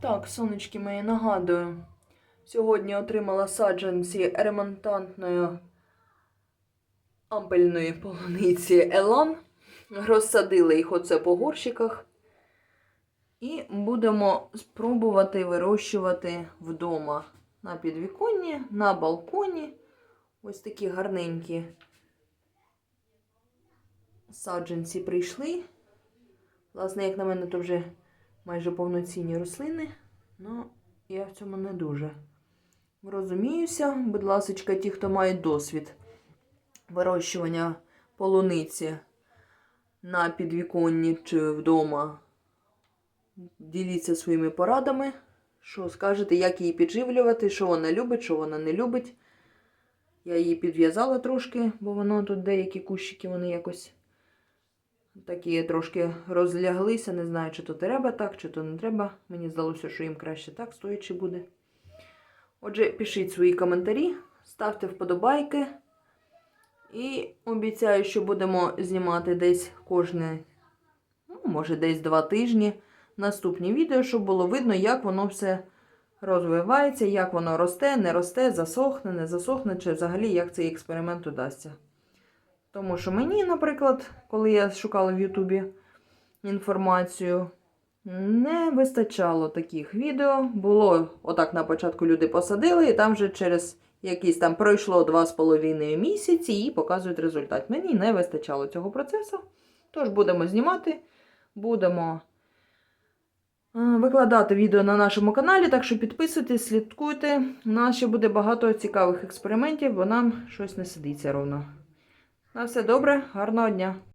Так, сонечки мої, нагадую. Сьогодні отримала саджанці ремонтантної ампельної полуниці Елан. Розсадили їх оце по горщиках. І будемо спробувати вирощувати вдома на підвіконні, на балконі. Ось такі гарненькі саджанці прийшли. Власне, як на мене, то вже майже повноцінні рослини. Ну, я в цьому не дуже розуміюся. Будь ласка, ті, хто мають досвід вирощування полуниці на підвіконні чи вдома, діліться своїми порадами. Що скажете, як її підживлювати, що вона любить, що вона не любить. Я її підв'язала трошки, бо воно тут деякі кущики, вони якось такі трошки розляглися. Не знаю, чи то треба так, чи то не треба. Мені здалося, що їм краще так стоячи буде. Отже, пишіть свої коментарі, ставте вподобайки. І обіцяю, що будемо знімати десь кожне, ну, може, десь два тижні наступні відео, щоб було видно, як воно все розвивається, як воно росте, не росте, засохне, не засохне, чи взагалі як цей експеримент удасться. Тому що мені, наприклад, коли я шукала в Ютубі інформацію, не вистачало таких відео. Було отак на початку люди посадили, і там вже через якийсь там пройшло 2,5 місяці і показують результат. Мені не вистачало цього процесу. Тож будемо знімати, будемо е, викладати відео на нашому каналі, так що підписуйтесь, слідкуйте. У нас ще буде багато цікавих експериментів, бо нам щось не сидиться ровно. На все добре, гарного дня!